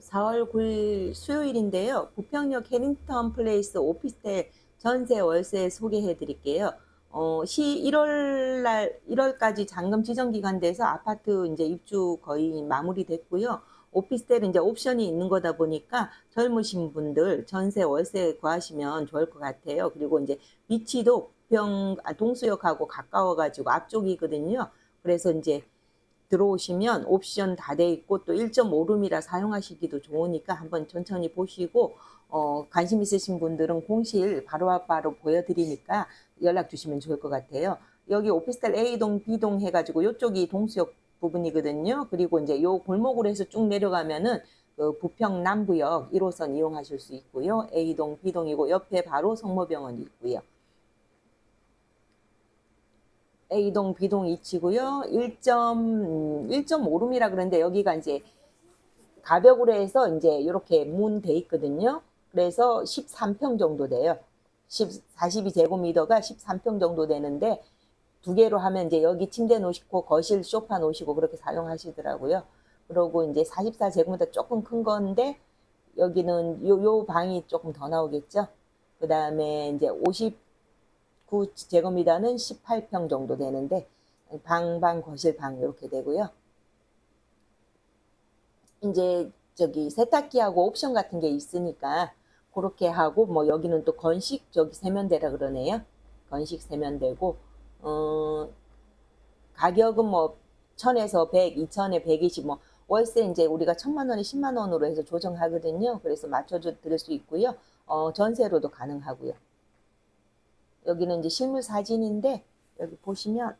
4월 9일 수요일인데요. 부평역 해링턴 플레이스 오피스텔 전세 월세 소개해 드릴게요. 어, 시 1월 날 1월까지 잔금 지정 기간 돼서 아파트 이제 입주 거의 마무리됐고요. 오피스텔은 이제 옵션이 있는 거다 보니까 젊으신 분들 전세 월세 구하시면 좋을 것 같아요. 그리고 이제 위치도 부평 아, 동수역하고 가까워 가지고 앞쪽이거든요. 그래서 이제 들어오시면 옵션 다 돼 있고 또 1.5룸이라 사용하시기도 좋으니까 한번 천천히 보시고 어, 관심 있으신 분들은 공실 바로바로 보여드리니까 연락 주시면 좋을 것 같아요. 여기 오피스텔 A동, B동 해가지고 이쪽이 동수역 부분이거든요. 그리고 이제 요 골목으로 해서 쭉 내려가면은 그 부평 남부역 1호선 이용하실 수 있고요. A동, B동이고 옆에 바로 성모병원이 있고요. A동, B동 위치고요. 1.5룸이라 그러는데 여기가 이제 가벽으로 해서 이제 이렇게 문 돼 있거든요. 그래서 13평 정도 돼요. 10, 42제곱미터가 13평 정도 되는데 두 개로 하면 이제 여기 침대 놓으시고 거실 소파 놓으시고 그렇게 사용하시더라고요. 그러고 이제 44제곱미터 조금 큰 건데 여기는 요, 요 방이 조금 더 나오겠죠. 그 다음에 이제 59제곱미터는 18평 정도 되는데 방, 방, 거실, 방 이렇게 되고요. 이제 저기 세탁기하고 옵션 같은 게 있으니까 그렇게 하고 뭐 여기는 또 건식 저기 세면대라 그러네요. 건식 세면대고 어 가격은 뭐 천에서 100, 2천에 120, 뭐 월세 이제 우리가 천만 원에 10만 원으로 해서 조정하거든요. 그래서 맞춰줘 드릴 수 있고요. 어 전세로도 가능하고요. 여기는 이제 실물 사진인데 여기 보시면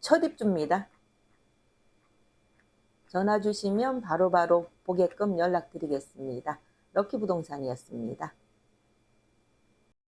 첫 입주입니다. 전화 주시면 바로바로 보게끔 연락드리겠습니다. 럭키 부동산이었습니다.